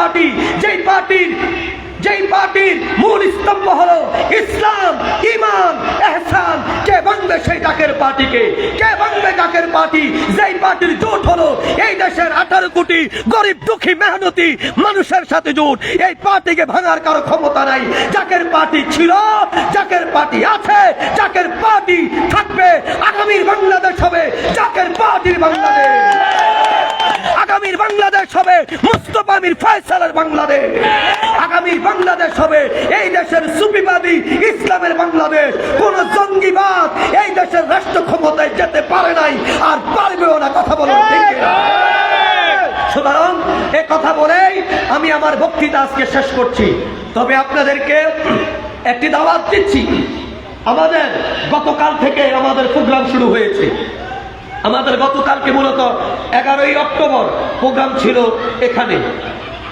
Party, যেই পার্টির যেই পার্টির মূল স্তম্ভ হলো ইসলাম ইমান এহসান। কে ভাঙবে সেই ডাকের পার্টিকে? কে ভাঙবে ডাকের পার্টি? যেই পার্টির জোট হলো এই দেশের আঠারো কোটি গরিব, দুঃখী, মেহনতি মানুষের সাথে জোট। এই পার্টিকে ভাঙার কারও ক্ষমতা নাই। জাকের পার্টি ছিল জাকের পার্টি আছে জাকের পার্টি থাকবে, আগামীর বাংলাদেশ হবে। জাকের পার্টির বাংলাদেশ বাংলাদেশ হবে মুস্তফা আমির ফয়সালের বাংলাদেশ। আগামী বাংলাদেশ হবে এই দেশের সুফিবাদী ইসলামের বাংলাদেশ। কোন জঙ্গিবাদ এই দেশের রাষ্ট্র ক্ষমতায় যেতে পারে নাই আর পারবেও না, কথা বলো ঠিক সুতরাং এ কথা বলেই আমি আমার বক্তৃতা আজকে শেষ করছি। তবে আপনাদেরকে একটি দাওয়াত দিচ্ছি। আমাদের গতকাল থেকে আমাদের প্রোগ্রাম শুরু হয়েছে। আমাদের গতকালকে মূলত এগারোই অক্টোবর প্রোগ্রাম ছিল এখানে।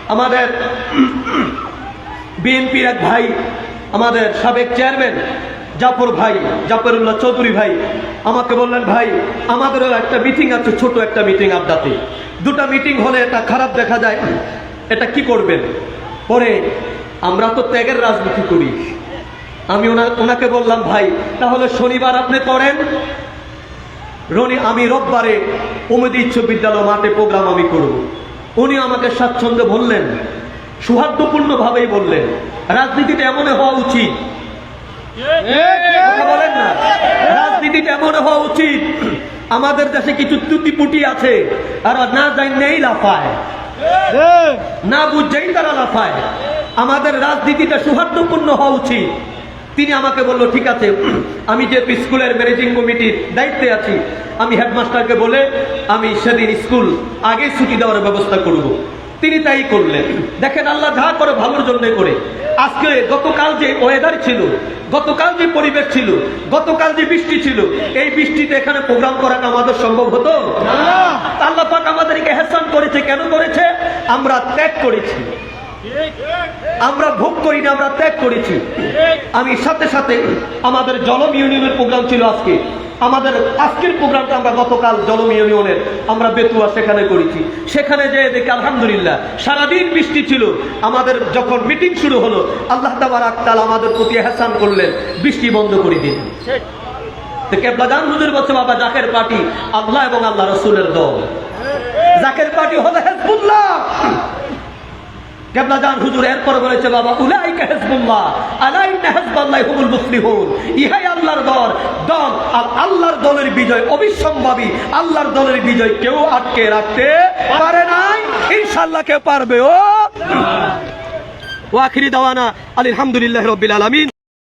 আমাদের বিএনপির এক ভাই, আমাদের সাবেক চেয়ারম্যান জাফর ভাই, জাফরুল্লাহ চৌধুরী ভাই, আমাকে বললেন, ভাই, আমাদেরও একটা মিটিং আছে, ছোট একটা মিটিং আড্ডাতে। দুটা মিটিং হলে এটা খারাপ দেখা যায়। এটা কি করবেন? পরে আমরা তো ত্যাগের রাজনীতি করি। আমি ওনা- ওনাকে বললাম, ভাই, তাহলে শনিবার আপনি করেন রনি আমি রোববারে উমেদি উচ্চ বিদ্যালয় মাঠে প্রোগ্রাম আমি করব। উনি আমাকে স্বাচ্ছন্দ্য বললেন সৌহার্দ্যপূর্ণ ভাবেই বললেন রাজনীতিটা এমন হওয়া উচিত। বলেন না। রাজনীতিটা এমন হওয়া উচিত আমাদের দেশে কিছু ত্রুটিপুটি আছে আর না যাই নেই লাফায় না বুঝছেই তারা লাফায়। আমাদের রাজনীতিটা সৌহার্দ্যপূর্ণ হওয়া উচিত। তিনি আমাকে বলল ঠিক আছে আমি যেহেতু স্কুলের ম্যানেজিং কমিটির দায়িত্বে আছি আমি হেডমাস্টারকে বলে আমি সেদিন স্কুল আগে ছুটি দেওয়ার ব্যবস্থা করব। তিনি তাই করলেন। দেখেন আল্লাহ যা করে ভালোর জন্য করে। আজকে গতকাল যে ওয়েদার ছিল গতকাল যে পরিবেশ ছিল গতকাল যে বৃষ্টি ছিল এই বৃষ্টিতে এখানে প্রোগ্রাম করাটা আমাদের সম্ভব হতো? আল্লাহ পাক আমাদেরকে হেসান করেছে কেন করেছে? আমরা ত্যাগ করেছি। আমরা ভোগ করি না, আমরা ত্যাগ করেছি। আমি সাথে সাথে আমাদের জলম ইউনিয়নের প্রোগ্রাম ছিল আজকে। আমাদের আজকের প্রোগ্রামটা আমরা গতকাল জলম ইউনিয়নের আমরা বেতুয়া সেখানে করেছি। সেখানে যে দেখি আলহামদুলিল্লাহ, সারাদিন বৃষ্টি ছিল। আমাদের যখন মিটিং শুরু হলো, আল্লাহ তাবার আক্তাল আমাদের প্রতি হেসান করলেন, বৃষ্টি বন্ধ করে দিন। হুজুর বলছে, বাবা, জাকের পার্টি আল্লাহ এবং আল্লাহ রসুলের দল। জাকের পার্টি হলো হেজবুল্লাহ। আল্লাহর দলের বিজয় আল্লাহর দলের বিজয় কেউ আটকে রাখতে নাই। পারবে আলহামদুলিল্লাহ রবিল আলামিন।